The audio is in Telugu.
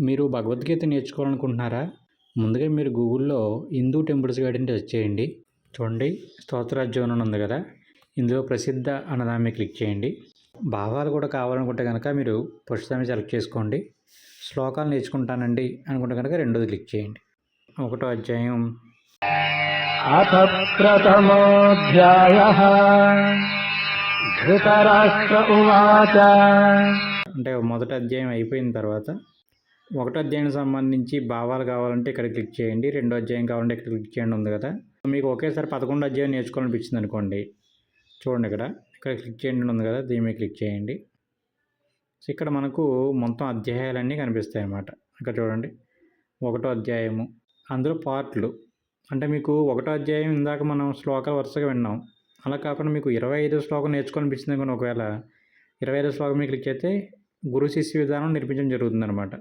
మీరు భగవద్గీత నేర్చుకోవాలనుకుంటున్నారా? ముందుగా మీరు గూగుల్లో హిందూ టెంపుల్స్ గైడ్ అని టెస్ట్ చేయండి. చూడండి స్తోత్రాధ్యయనం అని ఉంది కదా? ఇందులో ప్రసిద్ధ అన్నదామి క్లిక్ చేయండి. భావాలు కూడా కావాలనుకుంటే కనుక మీరు పురుషదాన్ని సెలెక్ట్ చేసుకోండి. శ్లోకాలు నేర్చుకుంటానండి అనుకుంటే కనుక రెండోది క్లిక్ చేయండి. ఒకటో అధ్యాయం. అథ ప్రథమోధ్యాయ. అంటే మొదటి అధ్యాయం అయిపోయిన తర్వాత ఒకటో అధ్యాయానికి సంబంధించి భావాలు కావాలంటే ఇక్కడ క్లిక్ చేయండి. రెండో అధ్యాయం కావాలంటే ఇక్కడ క్లిక్ చేయండి ఉంది కదా. మీకు ఒకేసారి పదకొండు అధ్యాయం నేర్చుకోవాలనిపించింది అనుకోండి. చూడండి ఇక్కడ. ఇక్కడ క్లిక్ చేయండి ఉంది కదా. దీని మీద క్లిక్ చేయండి. సో ఇక్కడ మనకు మొత్తం అధ్యాయాలన్నీ కనిపిస్తాయి అన్నమాట. ఇక్కడ చూడండి. ఒకటో అధ్యాయము. అందులో పార్ట్లు. అంటే మీకు ఒకటో అధ్యాయం ఇందాక మనం శ్లోకాలు వరుసగా విన్నాం. అలా కాకుండా మీకు ఇరవై ఐదో శ్లోకం నేర్చుకోవాలనిపించింది కానీ ఒకవేళ ఇరవై ఐదో శ్లోకం మీకు క్లిక్ చేస్తే గురు శిష్య విధానం నేర్పించడం జరుగుతుంది అనమాట